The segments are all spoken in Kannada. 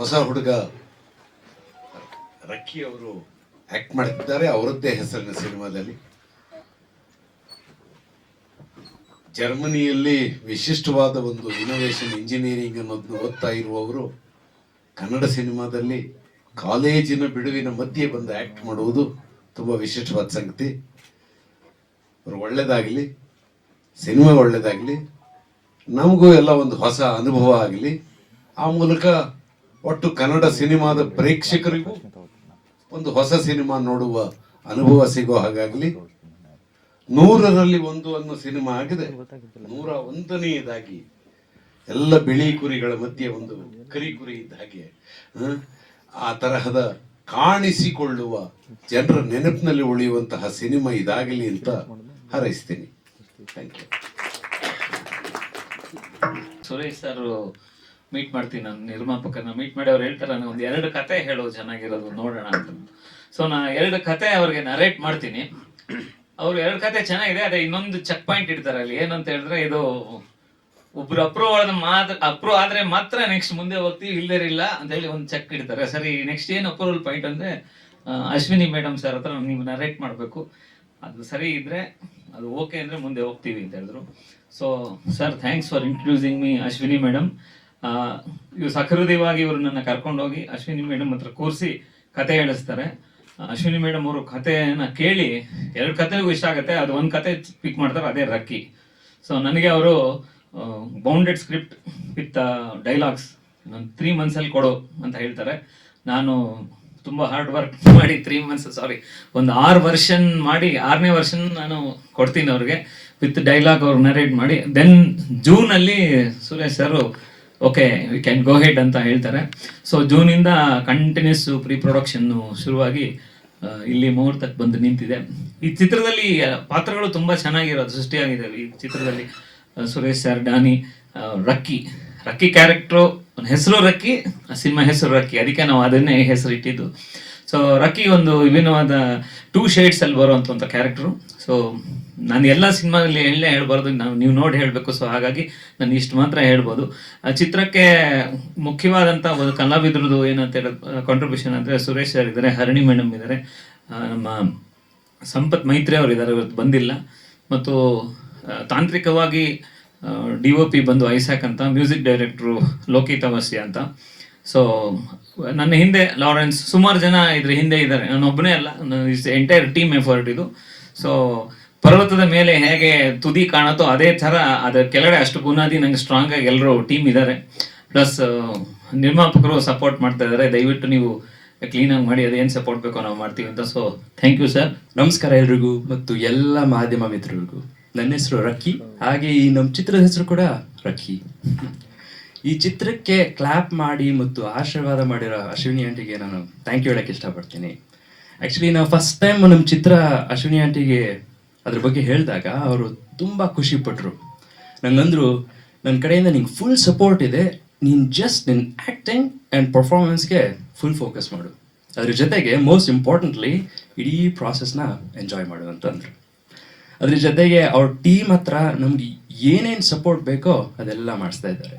ಹೊಸ ಹುಡುಗ. ರಕ್ಕಿ ಅವರು ಆಕ್ಟ್ ಮಾಡ್ತಿದ್ದಾರೆ ಅವರದ್ದೇ ಹೆಸರಿನ ಸಿನಿಮಾದಲ್ಲಿ. ಜರ್ಮನಿಯಲ್ಲಿ ವಿಶಿಷ್ಟವಾದ ಒಂದು ಇನೋವೇಷನ್ ಇಂಜಿನಿಯರಿಂಗ್ ಅನ್ನೋದನ್ನು ಓದ್ತಾ ಇರುವವರು, ಕನ್ನಡ ಸಿನಿಮಾದಲ್ಲಿ ಕಾಲೇಜಿನ ಬಿಡುವಿನ ಮಧ್ಯೆ ಬಂದು ಆಕ್ಟ್ ಮಾಡುವುದು ತುಂಬ ವಿಶಿಷ್ಟವಾದ ಸಂಗತಿ. ಅವರು ಒಳ್ಳೆಯದಾಗಲಿ ಸಿನಿಮಾ ಒಳ್ಳೆಯದಾಗಲಿ ನಮಗೂ ಎಲ್ಲ ಒಂದು ಹೊಸ ಅನುಭವ ಆಗಲಿ, ಆ ಮೂಲಕ ಒಟ್ಟು ಕನ್ನಡ ಸಿನಿಮಾದ ಪ್ರೇಕ್ಷಕರಿಗೂ ಒಂದು ಹೊಸ ಸಿನಿಮಾ ನೋಡುವ ಅನುಭವ ಸಿಗೋ ಹಾಗಾಗಲಿ. ನೂರರಲ್ಲಿ ಒಂದು ಅನ್ನೋ ಸಿನಿಮಾ ಆಗಿದೆ. ನೂರ ಒಂದನೆಯದಾಗಿ ಎಲ್ಲ ಬಿಳಿ ಕುರಿಗಳ ಮಧ್ಯೆ ಒಂದು ಕರಿ ಕುರಿ ಇದ್ದ ಹಾಗೆ? ಆ ತರಹದ ಕಾಣಿಸಿಕೊಳ್ಳುವ ಜನರ ನೆನಪಿನಲ್ಲಿ ಉಳಿಯುವಂತಹ ಸಿನಿಮಾ ಇದಾಗಲಿ ಅಂತ ಹಾರೈಸ್ತೀನಿ. ಸುರೇಶ್ ಸರ್ ಮೀಟ್ ಮಾಡ್ತೀನಿ ನಾನು ನಿರ್ಮಾಪಕನ ಮೀಟ್ ಮಾಡಿ ಅವ್ರು ಹೇಳ್ತಾರೆ ನಾನು ಒಂದು ಎರಡು ಕತೆ ಹೇಳೋದು ಚೆನ್ನಾಗಿರೋದು ನೋಡೋಣ ಅಂತ. ಸೊ ನಾ ಎರಡು ಕತೆ ಅವ್ರಿಗೆ ನರೇಟ್ ಮಾಡ್ತೀನಿ. ಅವ್ರು ಎರಡು ಕತೆ ಚೆನ್ನಾಗಿದೆ, ಅದೇ ಇನ್ನೊಂದು ಚೆಕ್ ಪಾಯಿಂಟ್ ಇಡ್ತಾರೆ ಅಲ್ಲಿ. ಏನಂತ ಹೇಳಿದ್ರೆ, ಇದು ಒಬ್ರು ಅಪ್ರೂವ್ ಆದ ಮಾತ್ರ ಅಪ್ರೂವ್ ಆದ್ರೆ ಮಾತ್ರ ನೆಕ್ಸ್ಟ್ ಮುಂದೆ ಹೋಗ್ತೀವಿ ಇಲ್ಲದೇ ಇಲ್ಲ ಅಂತ ಹೇಳಿ ಒಂದು ಚೆಕ್ ಇಡ್ತಾರೆ. ಸರಿ ನೆಕ್ಸ್ಟ್ ಏನು ಅಪ್ರೂವಲ್ ಪಾಯಿಂಟ್ ಅಂದ್ರೆ ಅಶ್ವಿನಿ ಮೇಡಮ್ ಸರ್ ಹತ್ರ ನೀವು ನರೇಟ್ ಮಾಡಬೇಕು. ಅದು ಸರಿ ಇದ್ರೆ, ಅದು ಓಕೆ ಅಂದ್ರೆ ಮುಂದೆ ಹೋಗ್ತೀವಿ ಅಂತ ಹೇಳಿದ್ರು. So sir thanks for introducing me Ashwini madam ಇವ್ರು ಸಕೃದಯವಾಗಿ ಇವರು ನನ್ನ ಕರ್ಕೊಂಡೋಗಿ ಅಶ್ವಿನಿ ಮೇಡಮ್ ಹತ್ರ ಕೂರಿಸಿ ಕತೆ ಹೇಳಿಸ್ತಾರೆ. ಅಶ್ವಿನಿ ಮೇಡಮ್ ಅವರು ಕಥೆನ ಕೇಳಿ, ಎರಡು ಕತೆಗೂ ಇಷ್ಟ ಆಗುತ್ತೆ, ಅದು ಒಂದು ಕತೆ ಪಿಕ್ ಮಾಡ್ತಾರೆ, ಅದೇ ರಕ್ಕಿ. ಸೊ ನನಗೆ ಅವರು ಬೌಂಡೆಡ್ ಸ್ಕ್ರಿಪ್ಟ್ ವಿತ್ ಡೈಲಾಗ್ಸ್ ನಾನು ತ್ರೀ ಮಂತ್ಸಲ್ಲಿ ಕೊಡು ಅಂತ ಹೇಳ್ತಾರೆ. ನಾನು ತುಂಬ ಹಾರ್ಡ್ ವರ್ಕ್ ಮಾಡಿ ತ್ರೀ ಮಂತ್ಸ್ ಸಾರಿ ಒಂದು ಆರು ವರ್ಷನ್ ಮಾಡಿ, ಆರನೇ ವರ್ಷನ್ ನಾನು ಕೊಡ್ತೀನಿ ಅವ್ರಿಗೆ. ವಿತ್ ಡೈಲಾಗ್ ಅವ್ರು ನರೇಟ್ ಮಾಡಿ then ಜೂನಲ್ಲಿ Suresh sir okay we can go ahead ಅಂತ ಹೇಳ್ತಾರೆ. ಸೊ ಜೂನಿಂದ ಕಂಟಿನ್ಯೂಸ್ ಪ್ರೀ ಪ್ರೊಡಕ್ಷನ್ನು ಶುರುವಾಗಿ ಇಲ್ಲಿ ಮುಹೂರ್ತಕ್ಕೆ ಬಂದು ನಿಂತಿದೆ. ಈ ಚಿತ್ರದಲ್ಲಿ ಪಾತ್ರಗಳು ತುಂಬ ಚೆನ್ನಾಗಿರೋದು ಸೃಷ್ಟಿಯಾಗಿದೆ ಈ ಚಿತ್ರದಲ್ಲಿ ಸುರೇಶ್ ಸರ್, ಡಾನಿ ರಕ್ಕಿ. ರಕ್ಕಿ ಕ್ಯಾರೆಕ್ಟ್ರು ಹೆಸರು ರಕ್ಕಿ ಸಿನಿಮಾ ಹೆಸರು ರಕ್ಕಿ. ಅದಕ್ಕೆ ನಾವು ಅದನ್ನೇ ಹೆಸರು ಇಟ್ಟಿದ್ದು ಸೊ ರಕ್ಕಿ ಒಂದು ವಿಭಿನ್ನವಾದ ಟೂ ಶೇಡ್ಸ್ ಅಲ್ಲಿ ಬರುವಂತ ಒಂದು ಕ್ಯಾರೆಕ್ಟರು ಸೊ ನಾನು ಎಲ್ಲ ಸಿನಿಮಾದಲ್ಲಿ ಎಳ್ಳೆ ಹೇಳ್ಬಾರ್ದು, ನಾವು ನೀವು ನೋಡಿ ಹೇಳಬೇಕು. ಸೊ ಹಾಗಾಗಿ ನಾನು ಇಷ್ಟು ಮಾತ್ರ ಹೇಳ್ಬೋದು. ಆ ಚಿತ್ರಕ್ಕೆ ಮುಖ್ಯವಾದಂಥ ಒಂದು ಕಲಾವಿದ್ರದ್ದು ಏನಂತ ಹೇಳಿ ಕಾಂಟ್ರಿಬ್ಯೂಷನ್ ಅಂದರೆ ಸುರೇಶ್ ಸರ್ ಇದ್ದಾರೆ, ಹರಣಿ ಮೇಡಮ್ ಇದ್ದಾರೆ. ನಮ್ಮ ಸಂಪತ್ ಮೈತ್ರಿ ಅವರು ಇದ್ದಾರೆ, ಇವತ್ತು ಬಂದಿಲ್ಲ. ಮತ್ತು ತಾಂತ್ರಿಕವಾಗಿ ಡಿ ಒ ಪಿ ಬಂದು ಐಸಾಕ್ ಅಂತ, ಮ್ಯೂಸಿಕ್ ಡೈರೆಕ್ಟ್ರು ಲೋಕಿತ್ ಅಂತ. ಸೊ ನನ್ನ ಹಿಂದೆ ಲಾರೆನ್ಸ್ ಸುಮಾರು ಜನ ಇದ್ರ ಹಿಂದೆ ಇದ್ದಾರೆ. ನಾನು ಒಬ್ಬನೇ ಅಲ್ಲ ಎಂಟೈರ್ ಟೀಮ್ ಎಫರ್ಟ್ ಇದು. ಸೊ ಪರ್ವತದ ಮೇಲೆ ಹೇಗೆ ತುದಿ ಕಾಣುತ್ತೋ ಅದೇ ಥರ ಅದರ ಕೆಳಗಡೆ ಅಷ್ಟು ಬುನಾದಿ ನಂಗೆ ಸ್ಟ್ರಾಂಗ್ ಆಗಿ ಎಲ್ಲರೂ ಟೀಮ್ ಇದ್ದಾರೆ. ಪ್ಲಸ್ ನಿರ್ಮಾಪಕರು ಸಪೋರ್ಟ್ ಮಾಡ್ತಾ ಇದ್ದಾರೆ. ದಯವಿಟ್ಟು ನೀವು ಕ್ಲೀನಾಗಿ ಮಾಡಿ, ಅದೇನು ಸಪೋರ್ಟ್ ಬೇಕೋ ನಾವು ಮಾಡ್ತೀವಿ ಅಂತ. ಸೊ ಥ್ಯಾಂಕ್ ಯು ಸರ್ ನಮಸ್ಕಾರ ಎಲ್ರಿಗೂ ಮತ್ತು ಎಲ್ಲ ಮಾಧ್ಯಮ ಮಿತ್ರರಿಗೂ. ನನ್ನ ಹೆಸರು ರಕ್ಕಿ, ಹಾಗೆ ಈ ನಮ್ಮ ಚಿತ್ರದ ಹೆಸರು ಕೂಡ ರಕ್ಕಿ. ಈ ಚಿತ್ರಕ್ಕೆ ಕ್ಲಾಪ್ ಮಾಡಿ ಮತ್ತು ಆಶೀರ್ವಾದ ಮಾಡಿರೋ ಅಶ್ವಿನಿ ಆಂಟಿಗೆ ನಾನು ಥ್ಯಾಂಕ್ ಯು ಹೇಳಕ್ಕೆ ಇಷ್ಟಪಡ್ತೀನಿ. ಆ್ಯಕ್ಚುಲಿ ನಾವು ಫಸ್ಟ್ ಟೈಮ್ ನಮ್ಮ ಚಿತ್ರ ಅಶ್ವಿನಿ ಆಂಟಿಗೆ ಅದ್ರ ಬಗ್ಗೆ ಹೇಳಿದಾಗ ಅವರು ತುಂಬ ಖುಷಿ ಪಟ್ಟರು ನಂಗಂದ್ರು ನನ್ನ ಕಡೆಯಿಂದ ನಿಂಗೆ ಫುಲ್ ಸಪೋರ್ಟ್ ಇದೆ, ನೀನು ಜಸ್ಟ್ ನಿನ್ನ ಆ್ಯಕ್ಟಿಂಗ್ ಆ್ಯಂಡ್ ಪರ್ಫಾರ್ಮೆನ್ಸ್ಗೆ ಫುಲ್ ಫೋಕಸ್ ಮಾಡು. ಅದ್ರ ಜೊತೆಗೆ ಮೋಸ್ಟ್ ಇಂಪಾರ್ಟೆಂಟ್ಲಿ ಇಡೀ ಪ್ರಾಸೆಸ್ನ ಎಂಜಾಯ್ ಮಾಡು ಅಂತಂದ್ರು ಅದ್ರ. ಜೊತೆಗೆ ಅವ್ರ ಟೀಮ್ ಹತ್ರ ನಮ್ಗೆ ಏನೇನು ಸಪೋರ್ಟ್ ಬೇಕೋ ಅದೆಲ್ಲ ಮಾಡಿಸ್ತಾ ಇದ್ದಾರೆ.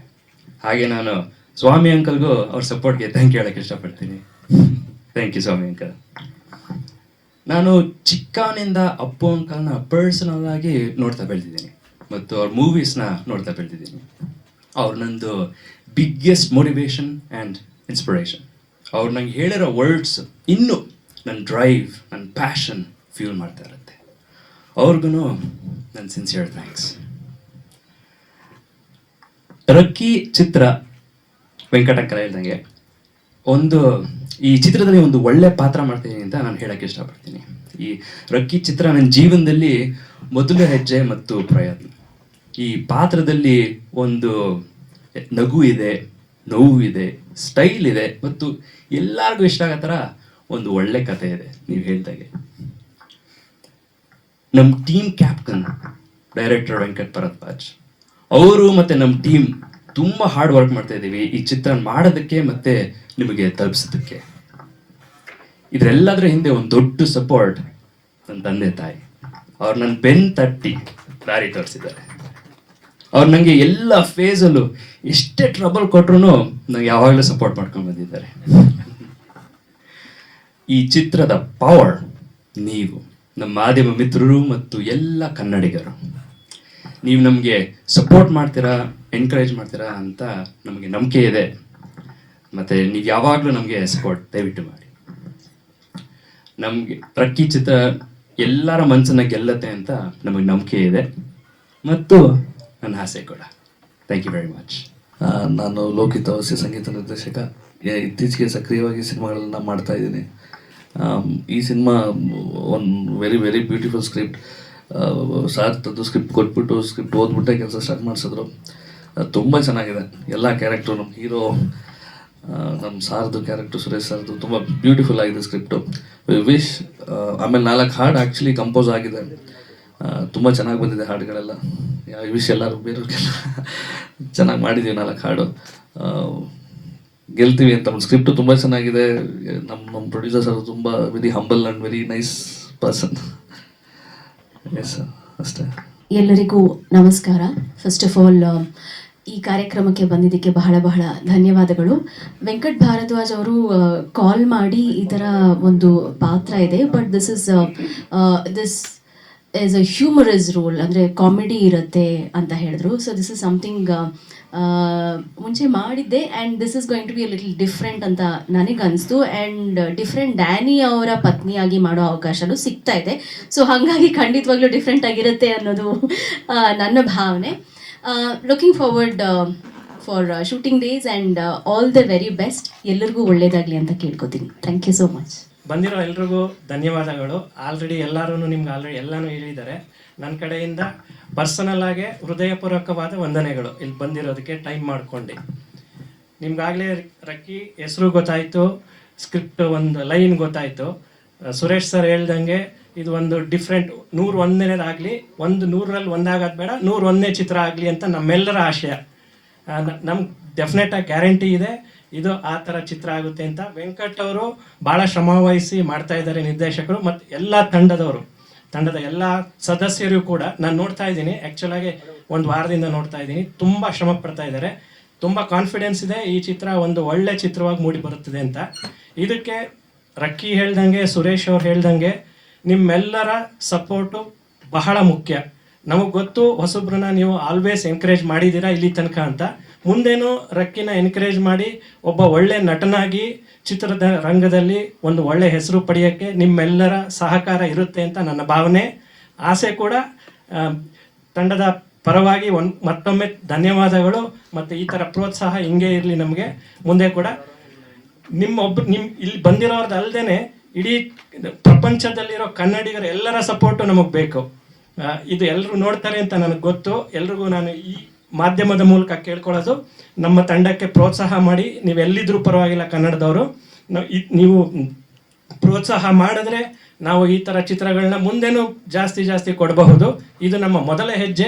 ಹಾಗೆ ನಾನು ಸ್ವಾಮಿ ಅಂಕಲ್ಗೂ ಅವ್ರ ಸಪೋರ್ಟ್ಗೆ ಥ್ಯಾಂಕ್ ಹೇಳಕ್ಕೆ ಇಷ್ಟಪಡ್ತೀನಿ. Thank you Swamy uncle. ನಾನು ಚಿಕ್ಕವನಿಂದ ಅಪ್ಪು ಅಂಕಲ್ನ ಪರ್ಸನಲ್ ಆಗಿ ನೋಡ್ತಾ ಬೆಳೆದಿದ್ದೀನಿ. ಮತ್ತು ಅವ್ರ ಮೂವೀಸ್ನ ನೋಡ್ತಾ ಬೆಳೆದಿದ್ದೀನಿ. ಅವ್ರು ನಂದು ಬಿಗ್ಗೆಸ್ಟ್ ಮೋಟಿವೇಶನ್ ಆ್ಯಂಡ್ ಇನ್ಸ್ಪಿರೇಷನ್ ಅವ್ರು ನಂಗೆ ಹೇಳಿರೋ ವರ್ಡ್ಸ್ ಇನ್ನೂ ನನ್ನ ಡ್ರೈವ್ ನನ್ನ ಪ್ಯಾಷನ್ ಫೀಲ್ ಮಾಡ್ತಾ ಇರುತ್ತೆ. ಅವ್ರಿಗೂ ನನ್ನ ಸಿನ್ಸಿಯರ್ ಥ್ಯಾಂಕ್ಸ್ ರಕ್ಕಿ ಚಿತ್ರ ವೆಂಕಟಂಕರ ಹೇಳ್ದಂಗೆ. ಒಂದು, ಈ ಚಿತ್ರದಲ್ಲಿ ಒಂದು ಒಳ್ಳೆ ಪಾತ್ರ ಮಾಡ್ತೀನಿ ಅಂತ ನಾನು ಹೇಳಕ್ಕೆ ಇಷ್ಟಪಡ್ತೀನಿ. ಈ ರಕ್ಕಿ ಚಿತ್ರ ನನ್ನ ಜೀವನದಲ್ಲಿ ಮೊದಲ ಹೆಜ್ಜೆ ಮತ್ತು ಪ್ರಯತ್ನ. ಈ ಪಾತ್ರದಲ್ಲಿ ಒಂದು ನಗು ಇದೆ, ನೋವು ಇದೆ ಸ್ಟೈಲ್ ಇದೆ ಮತ್ತು ಎಲ್ಲರಿಗೂ ಇಷ್ಟ ಆಗೋ ಥರ ಒಂದು ಒಳ್ಳೆ ಕತೆ ಇದೆ, ನೀವು ಹೇಳ್ದಾಗೆ. ನಮ್ಮ team captain director Venkat Bharadwaj. ಅವರು ಮತ್ತೆ ನಮ್ಮ ಟೀಮ್ ತುಂಬಾ ಹಾರ್ಡ್ ವರ್ಕ್ ಮಾಡ್ತಾ ಇದ್ದೀವಿ ಈ ಚಿತ್ರ ಮಾಡೋದಕ್ಕೆ ಮತ್ತೆ ನಿಮಗೆ ತಲುಪಿಸೋದಕ್ಕೆ. ಇದರೆಲ್ಲದರ ಹಿಂದೆ ಒಂದು ದೊಡ್ಡ ಸಪೋರ್ಟ್ ನನ್ನ ತಂದೆ ತಾಯಿ. ಅವ್ರು ನನ್ನ ಬೆನ್ ತಟ್ಟಿ ದಾರಿ ತೋರಿಸಿದ್ದಾರೆ. ಅವ್ರು ನನಗೆ ಎಲ್ಲ ಫೇಸಲ್ಲೂ ಎಷ್ಟೇ ಟ್ರಬಲ್ ಕೊಟ್ರು ನಂಗೆ ಯಾವಾಗಲೂ ಸಪೋರ್ಟ್ ಮಾಡ್ಕೊಂಡು ಬಂದಿದ್ದಾರೆ. ಈ ಚಿತ್ರದ ಪವರ್ ನೀವು, ನಮ್ಮ ಮಾಧ್ಯಮ ಮಿತ್ರರು ಮತ್ತು ಎಲ್ಲ ಕನ್ನಡಿಗರು. ನೀವು ನಮಗೆ ಸಪೋರ್ಟ್ ಮಾಡ್ತೀರಾ ಎನ್ಕರೇಜ್ ಮಾಡ್ತೀರಾ ಅಂತ ನಮಗೆ ನಂಬಿಕೆ ಇದೆ. ಮತ್ತು ನೀವು ಯಾವಾಗಲೂ ನಮಗೆ ಸಪೋರ್ಟ್ ದಯವಿಟ್ಟು ಮಾಡಿ. ನಮಗೆ ಪ್ರಕ್ಕಿ ಚಿತ್ರ ಎಲ್ಲರ ಮನಸ್ಸನ್ನ ಗೆಲ್ಲತ್ತೆ ಅಂತ ನಮಗೆ ನಂಬಿಕೆ ಇದೆ. ಮತ್ತು ನನ್ನ ಆಸೆ ಕೂಡ. ಥ್ಯಾಂಕ್ ಯು ವೆರಿ ಮಚ್ ನಾನು ಲೋಕಿತ್ ಅವಶ್ಯ ಸಂಗೀತ ನಿರ್ದೇಶಕ. ಇತ್ತೀಚೆಗೆ ಸಕ್ರಿಯವಾಗಿ ಸಿನಿಮಾಗಳನ್ನ ಮಾಡ್ತಾ ಇದ್ದೀನಿ. ಈ cinema one very very beautiful script sir ತಂದು ಸ್ಕ್ರಿಪ್ಟ್ ಕೊಟ್ಬಿಟ್ಟು ಸ್ಕ್ರಿಪ್ಟ್ ಓದ್ಬಿಟ್ಟೆ ಕೆಲಸ ಸ್ಟಾರ್ಟ್ ಮಾಡಿಸಿದ್ರು. ತುಂಬ ಚೆನ್ನಾಗಿದೆ. ಎಲ್ಲ ಕ್ಯಾರೆಕ್ಟ್ರು ನಮ್ಮ ಹೀರೋ ನಮ್ಮ ಸಾರ್ದು ಕ್ಯಾರೆಕ್ಟರ್ ಸುರೇಶ್ ಸರ್ದು ತುಂಬ ಬ್ಯೂಟಿಫುಲ್ ಆಗಿದೆ ಸ್ಕ್ರಿಪ್ಟು ವಿಶ್ ಆಮೇಲೆ ನಾಲ್ಕು ಹಾಡು ಆ್ಯಕ್ಚುಲಿ ಕಂಪೋಸ್ ಆಗಿದೆ. ತುಂಬ ಚೆನ್ನಾಗಿ ಬಂದಿದೆ ಹಾಡುಗಳೆಲ್ಲ. ಯಾವ ವಿಶ್ ಎಲ್ಲರೂ ಬೇರೆಯವ್ರಿಗೆಲ್ಲ ಚೆನ್ನಾಗಿ ಮಾಡಿದ್ದೀವಿ ನಾಲ್ಕು ಹಾಡು. ಗೆಲ್ತೀವಿ ಅಂತ ಒಂದು ಸ್ಕ್ರಿಪ್ಟು ತುಂಬ ಚೆನ್ನಾಗಿದೆ. ನಮ್ಮ ನಮ್ಮ ಪ್ರೊಡ್ಯೂಸರ್ ಸರ್ ತುಂಬ very humble and very nice person yes ಎಲ್ಲರಿಗೂ ನಮಸ್ಕಾರ. ಫಸ್ಟ್ ಆಫ್ ಆಲ್ ಈ ಕಾರ್ಯಕ್ರಮಕ್ಕೆ ಬಂದಿದ್ದಕ್ಕೆ ಬಹಳ ಬಹಳ ಧನ್ಯವಾದಗಳು. ವೆಂಕಟ್ ಭಾರದ್ವಾಜ್ ಅವರು ಕಾಲ್ ಮಾಡಿ ಈ ಥರ ಒಂದು ಪಾತ್ರ ಇದೆ. But this is this is a humorous role ಅಂದರೆ ಕಾಮಿಡಿ ಇರುತ್ತೆ ಅಂತ ಹೇಳಿದ್ರು. ಸೊ ದಿಸ್ ಇಸ್ ಸಮಥಿಂಗ್ ಮುಂಚೆ ಮಾಡಿದ್ದೆ and this is going to be little different ಅಂತ ನನಗೆ ಅನಿಸ್ತು ಆ್ಯಂಡ್ ಡಿಫ್ರೆಂಟ್ ಡ್ಯಾನಿ ಅವರ ಪತ್ನಿಯಾಗಿ ಮಾಡೋ ಅವಕಾಶನೂ ಸಿಗ್ತಾ ಇದೆ. ಸೊ ಹಾಗಾಗಿ ಖಂಡಿತವಾಗ್ಲೂ ಡಿಫ್ರೆಂಟ್ ಆಗಿರುತ್ತೆ ಅನ್ನೋದು ನನ್ನ ಭಾವನೆ. Looking forward for shooting days and all the very best ಎಲ್ಲರಿಗೂ ಒಳ್ಳೇದಾಗಲಿ ಅಂತ ಕೇಳ್ಕೊತೀನಿ. ಥ್ಯಾಂಕ್ ಯು ಸೋ ಮಚ್ ಬಂದಿರೋ ಎಲ್ರಿಗೂ ಧನ್ಯವಾದಗಳು. ಆಲ್ರೆಡಿ ಎಲ್ಲರೂ ನಿಮ್ಗೆ ಆಲ್ರೆಡಿ ಎಲ್ಲನೂ ಹೇಳಿದ್ದಾರೆ. ನನ್ನ ಕಡೆಯಿಂದ ಪರ್ಸನಲ್ ಆಗಿ ಹೃದಯಪೂರ್ವಕವಾದ ವಂದನೆಗಳು. ಇಲ್ಲಿ ಬಂದಿರೋದಕ್ಕೆ ಟೈಮ್ ಮಾಡ್ಕೊಂಡು. ನಿಮ್ಗಾಗಲೇ ರಕ್ಕಿ ಹೆಸರು ಗೊತ್ತಾಯಿತು ಸ್ಕ್ರಿಪ್ಟ್ ಒಂದು ಲೈನ್ ಗೊತ್ತಾಯಿತು. ಸುರೇಶ್ ಸರ್ ಹೇಳ್ದಂಗೆ ಇದು ಒಂದು ಡಿಫ್ರೆಂಟ್ ನೂರು ಒಂದನೇದಾಗಲಿ, ಒಂದು ನೂರಲ್ಲಿ ಒಂದಾಗೋದು ಬೇಡ, ನೂರು ಒಂದನೇ ಚಿತ್ರ ಆಗಲಿ ಅಂತ ನಮ್ಮೆಲ್ಲರ ಆಶಯ. ನಮ್ಗೆ ಡೆಫಿನೆಟ್ ಆಗಿ ಗ್ಯಾರಂಟಿ ಇದೆ, ಇದು ಆ ಥರ ಚಿತ್ರ ಆಗುತ್ತೆ ಅಂತ ವೆಂಕಟ್ ಅವರು ಭಾಳ ಶ್ರಮ ವಹಿಸಿ ಮಾಡ್ತಾ ಇದ್ದಾರೆ ನಿರ್ದೇಶಕರು, ಮತ್ತು ಎಲ್ಲ ತಂಡದವರು. ತಂಡದ ಎಲ್ಲ ಸದಸ್ಯರು ಕೂಡ ನಾನು ನೋಡ್ತಾ ಇದ್ದೀನಿ. ಆ್ಯಕ್ಚುಲಾಗಿ ಒಂದು ವಾರದಿಂದ ನೋಡ್ತಾ ಇದ್ದೀನಿ. ತುಂಬ ಶ್ರಮ ಪಡ್ತಾ ಇದ್ದಾರೆ. ತುಂಬ ಕಾನ್ಫಿಡೆನ್ಸ್ ಇದೆ. ಈ ಚಿತ್ರ ಒಂದು ಒಳ್ಳೆ ಚಿತ್ರವಾಗಿ ಮೂಡಿ ಬರುತ್ತದೆ ಅಂತ. ಇದಕ್ಕೆ ರಕ್ಕಿ ಹೇಳ್ದಂಗೆ, ಸುರೇಶ್ ಅವ್ರು ಹೇಳ್ದಂಗೆ ನಿಮ್ಮೆಲ್ಲರ ಸಪೋರ್ಟು ಬಹಳ ಮುಖ್ಯ. ನಮಗೆ ಗೊತ್ತು ಹೊಸಬ್ರನ್ನ ನೀವು ಆಲ್ವೇಸ್ ಎನ್ಕರೇಜ್ ಮಾಡಿದ್ದೀರಾ ಇಲ್ಲಿ ತನಕ ಅಂತ. ಮುಂದೇನು ರಕ್ಕಿನ ಎನ್ಕರೇಜ್ ಮಾಡಿ ಒಬ್ಬ ಒಳ್ಳೆ ನಟನಾಗಿ ಚಿತ್ರದ ರಂಗದಲ್ಲಿ ಒಂದು ಒಳ್ಳೆ ಹೆಸರು ಪಡೆಯೋಕ್ಕೆ ನಿಮ್ಮೆಲ್ಲರ ಸಹಕಾರ ಇರುತ್ತೆ ಅಂತ ನನ್ನ ಭಾವನೆ. ಆಸೆ ಕೂಡ ತಂಡದ ಪರವಾಗಿ ಒನ್, ಮತ್ತೊಮ್ಮೆ ಧನ್ಯವಾದಗಳು ಮತ್ತು ಈ ಥರ ಪ್ರೋತ್ಸಾಹ ಹಿಂಗೆ ಇರಲಿ ನಮಗೆ. ಮುಂದೆ ಕೂಡ ನಿಮ್ಮ ಒಬ್ಬ ನಿಮ್ಮ ಇಲ್ಲಿ ಬಂದಿರೋರ್ದು ಅಲ್ಲದೆ ಇಡೀ ಪ್ರಪಂಚದಲ್ಲಿರೋ ಕನ್ನಡಿಗರ ಎಲ್ಲರ ಸಪೋರ್ಟು ನಮಗೆ ಬೇಕು. ಇದು ಎಲ್ಲರೂ ನೋಡ್ತಾರೆ ಅಂತ ನನಗೆ ಗೊತ್ತು. ಎಲ್ರಿಗೂ ನಾನು ಈ ಮಾಧ್ಯಮದ ಮೂಲಕ ಕೇಳ್ಕೊಳ್ಳೋದು. ನಮ್ಮ ತಂಡಕ್ಕೆ ಪ್ರೋತ್ಸಾಹ ಮಾಡಿ, ನೀವು ಎಲ್ಲಿದ್ರೂ ಪರವಾಗಿಲ್ಲ ಕನ್ನಡದವರು. ನೀವು ಪ್ರೋತ್ಸಾಹ ಮಾಡಿದ್ರೆ ನಾವು ಈ ಥರ ಚಿತ್ರಗಳನ್ನ ಮುಂದೆನೂ ಜಾಸ್ತಿ ಜಾಸ್ತಿ ಕೊಡಬಹುದು. ಇದು ನಮ್ಮ ಮೊದಲ ಹೆಜ್ಜೆ.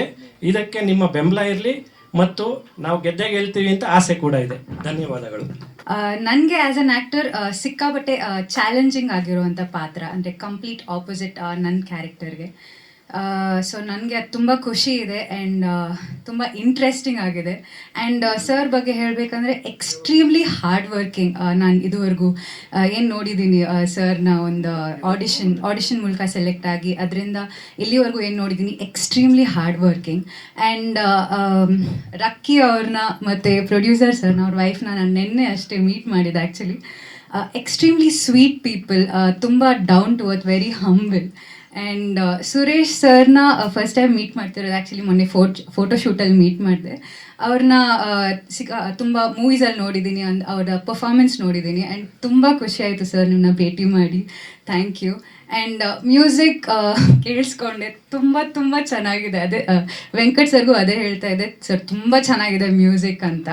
ಇದಕ್ಕೆ ನಿಮ್ಮ ಬೆಂಬಲ ಇರಲಿ ಮತ್ತು ನಾವು ಗೆದ್ದೆ ಗೆಲ್ತೀವಿ ಅಂತ ಆಸೆ ಕೂಡ ಇದೆ. ಧನ್ಯವಾದಗಳು. ನನಗೆ ಆ್ಯಸ್ ಅನ್ ಆ್ಯಕ್ಟರ್ ಸಿಕ್ಕಾಬಟ್ಟೆ ಚಾಲೆಂಜಿಂಗ್ ಆಗಿರುವಂಥ ಪಾತ್ರ, ಅಂದರೆ ಕಂಪ್ಲೀಟ್ ಆಪೋಸಿಟ್ ನನ್ನ ಕ್ಯಾರೆಕ್ಟರ್ಗೆ ಸೊ ನನಗೆ ಅದು ತುಂಬ ಖುಷಿ ಇದೆ ಆ್ಯಂಡ್ ತುಂಬ ಇಂಟ್ರೆಸ್ಟಿಂಗ್ ಆಗಿದೆ. ಆ್ಯಂಡ್ ಸರ್ ಬಗ್ಗೆ ಹೇಳಬೇಕಂದ್ರೆ ಎಕ್ಸ್ಟ್ರೀಮ್ಲಿ ಹಾರ್ಡ್ ವರ್ಕಿಂಗ್ ನಾನು ಇದುವರೆಗೂ ಏನು ನೋಡಿದ್ದೀನಿ ಸರ್ನ ಒಂದು ಆಡಿಷನ್ ಆಡಿಷನ್ ಮೂಲಕ ಸೆಲೆಕ್ಟ್ ಆಗಿ ಅದರಿಂದ ಇಲ್ಲಿವರೆಗೂ ಏನು ನೋಡಿದ್ದೀನಿ extremely hard working and Rakki ಅವ್ರನ್ನ ಮತ್ತು ಪ್ರೊಡ್ಯೂಸರ್ ಸರ್ನ ಅವ್ರ ವೈಫ್ನ ನಾನು ನಿನ್ನೆ ಅಷ್ಟೇ ಮೀಟ್ ಮಾಡಿದೆ ಆ್ಯಕ್ಚುಲಿ ಎಕ್ಸ್ಟ್ರೀಮ್ಲಿ ಸ್ವೀಟ್ ಪೀಪಲ್ ತುಂಬ down to earth very humble and Suresh ಸರ್ನ ಫಸ್ಟ್ ಟೈಮ್ ಮೀಟ್ ಮಾಡ್ತಿರೋದು ಆ್ಯಕ್ಚುಲಿ ಮೊನ್ನೆ ಫೋಟ್ ಫೋಟೋ ಶೂಟಲ್ಲಿ ಮೀಟ್ ಮಾಡಿದೆ. ಅವ್ರನ್ನ ಸಿಕ್ಕ ತುಂಬ ಮೂವೀಸಲ್ಲಿ ನೋಡಿದ್ದೀನಿ ಅಂದ್ ಅವರ ಪರ್ಫಾರ್ಮೆನ್ಸ್ ನೋಡಿದ್ದೀನಿ ಆ್ಯಂಡ್ ತುಂಬ ಖುಷಿ ಆಯಿತು ಸರ್ ನಿಮ್ಮನ್ನ ಭೇಟಿ ಮಾಡಿ. ಥ್ಯಾಂಕ್ ಯು ಆ್ಯಂಡ್ ಮ್ಯೂಸಿಕ್ ಕೇಳಿಸ್ಕೊಂಡೆ ತುಂಬ ತುಂಬ ಚೆನ್ನಾಗಿದೆ. ಅದೇ ಆ, ವೆಂಕಟ್ ಸರ್ಗೂ ಅದೇ ಹೇಳ್ತಾ ಇದೆ ಸರ್ ತುಂಬ ಚೆನ್ನಾಗಿದೆ ಮ್ಯೂಸಿಕ್ ಅಂತ.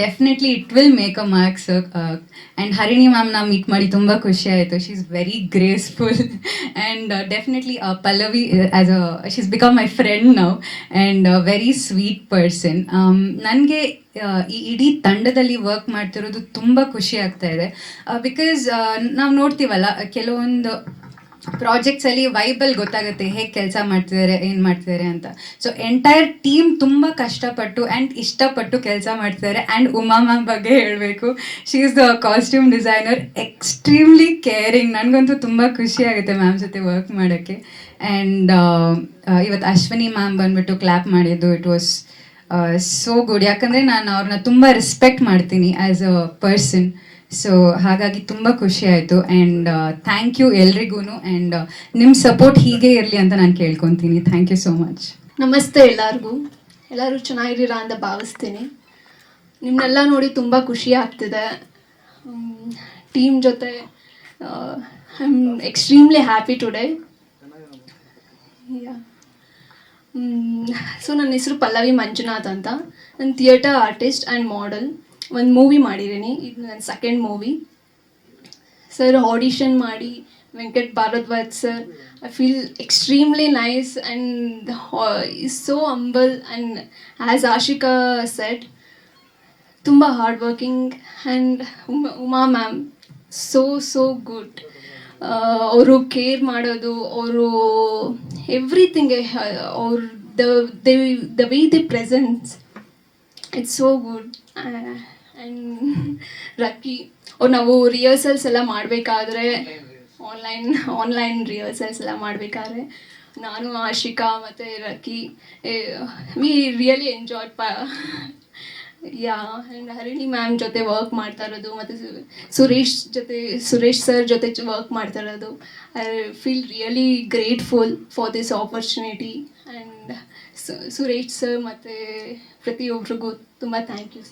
Definitely it will make a marks and Harini ಮ್ಯಾಮ್ನ meet ಮಾಡಿ ತುಂಬ ಖುಷಿ ಆಯಿತು. She is very graceful and definitely Pallavi as a she is become my friend now and very sweet person ನನಗೆ ಈ ಇಡೀ ತಂಡದಲ್ಲಿ ವರ್ಕ್ ಮಾಡ್ತಿರೋದು ತುಂಬ ಖುಷಿ ಆಗ್ತಾ ಇದೆ. ಬಿಕಾಸ್ ನಾವು ನೋಡ್ತೀವಲ್ಲ ಕೆಲವೊಂದು ಪ್ರಾಜೆಕ್ಟ್ಸಲ್ಲಿ ವೈಬಲ್ ಗೊತ್ತಾಗುತ್ತೆ ಹೇಗೆ ಕೆಲಸ ಮಾಡ್ತಿದ್ದಾರೆ ಏನು ಮಾಡ್ತಿದ್ದಾರೆ ಅಂತ. ಸೊ ಎಂಟೈರ್ ಟೀಮ್ ತುಂಬ ಕಷ್ಟಪಟ್ಟು ಆ್ಯಂಡ್ ಇಷ್ಟಪಟ್ಟು ಕೆಲಸ ಮಾಡ್ತಿದ್ದಾರೆ ಆ್ಯಂಡ್ ಉಮಾ ಮ್ಯಾಮ್ ಬಗ್ಗೆ ಹೇಳಬೇಕು. She is the costume designer extremely caring ನನಗಂತೂ ತುಂಬ ಖುಷಿ ಆಗುತ್ತೆ ಮ್ಯಾಮ್ ಜೊತೆ ವರ್ಕ್ ಮಾಡೋಕ್ಕೆ. ಆ್ಯಂಡ್ ಇವತ್ತು ಅಶ್ವಿನಿ ಮ್ಯಾಮ್ ಬಂದ್ಬಿಟ್ಟು ಕ್ಲ್ಯಾಪ್ ಮಾಡಿದ್ದು. ಇಟ್ ವಾಸ್ ಸೋ ಗುಡ್ ಯಾಕಂದರೆ ನಾನು ಅವ್ರನ್ನ ತುಂಬ ರೆಸ್ಪೆಕ್ಟ್ ಮಾಡ್ತೀನಿ ಆ್ಯಸ್ ಅ ಪರ್ಸನ್ ಸೊ ಹಾಗಾಗಿ ತುಂಬ ಖುಷಿ ಆಯಿತು. ಆ್ಯಂಡ್ ಥ್ಯಾಂಕ್ ಯು ಎಲ್ರಿಗೂ ಆ್ಯಂಡ್ ನಿಮ್ಮ ಸಪೋರ್ಟ್ ಹೀಗೆ ಇರಲಿ ಅಂತ ನಾನು ಕೇಳ್ಕೊತೀನಿ. ಥ್ಯಾಂಕ್ ಯು ಸೋ ಮಚ್ ನಮಸ್ತೆ ಎಲ್ಲರಿಗೂ. ಎಲ್ಲರೂ ಚೆನ್ನಾಗಿದ್ದೀರಾ ಅಂತ ಭಾವಿಸ್ತೀನಿ. ನಿಮ್ಮನ್ನೆಲ್ಲ ನೋಡಿ ತುಂಬ ಖುಷಿ ಆಗ್ತಿದೆ. ಟೀಮ್ ಜೊತೆ I am extremely happy today so ನನ್ನ ಹೆಸರು ಪಲ್ಲವಿ ಮಂಜುನಾಥ್ ಅಂತ. ನಾನು ಥಿಯೇಟರ್ ಆರ್ಟಿಸ್ಟ್ ಆ್ಯಂಡ್ ಮಾಡೆಲ್ ಒಂದು ಮೂವಿ ಮಾಡಿದ್ದೀನಿ ಇದು ನನ್ನ ಸೆಕೆಂಡ್ ಮೂವಿ ಸರ್ ಆಡಿಷನ್ ಮಾಡಿ, Venkat Bharadwaj sir I feel extremely nice and is so humble and as Ashika set ತುಂಬ hard working and Uma ma'am so so good ಅವರು ಕೇರ್ ಮಾಡೋದು, ಅವರು ಎವ್ರಿಥಿಂಗ್ ಅವ್ರ the the way the presence it's so good and Rakki ಅವ್ರು ನಾವು ರಿಹರ್ಸಲ್ಸ್ ಎಲ್ಲ ಮಾಡಬೇಕಾದ್ರೆ ಆನ್ಲೈನ್ ಆನ್ಲೈನ್ ರಿಹರ್ಸಲ್ಸ್ ಎಲ್ಲ ಮಾಡಬೇಕಾದ್ರೆ ನಾನು, ಆಶಿಕಾ ಮತ್ತು ರಕ್ಕಿ ವಿ ರಿಯಲಿ ಎಂಜಾಯ್ ಪ ಯಾ ಆ್ಯಂಡ್ ಹರಿಣಿ ಮ್ಯಾಮ್ ಜೊತೆ ವರ್ಕ್ ಮಾಡ್ತಾ ಇರೋದು, ಮತ್ತು ಸುರೇಶ್ ಜೊತೆ, ಸುರೇಶ್ ಸರ್ ಜೊತೆ ವರ್ಕ್ ಮಾಡ್ತಾ ಇರೋದು. I feel really grateful for this opportunity and Suresh sir ಮತ್ತು ಪ್ರತಿಯೊಬ್ಬರಿಗೂ ತುಂಬ ಥ್ಯಾಂಕ್ ಯು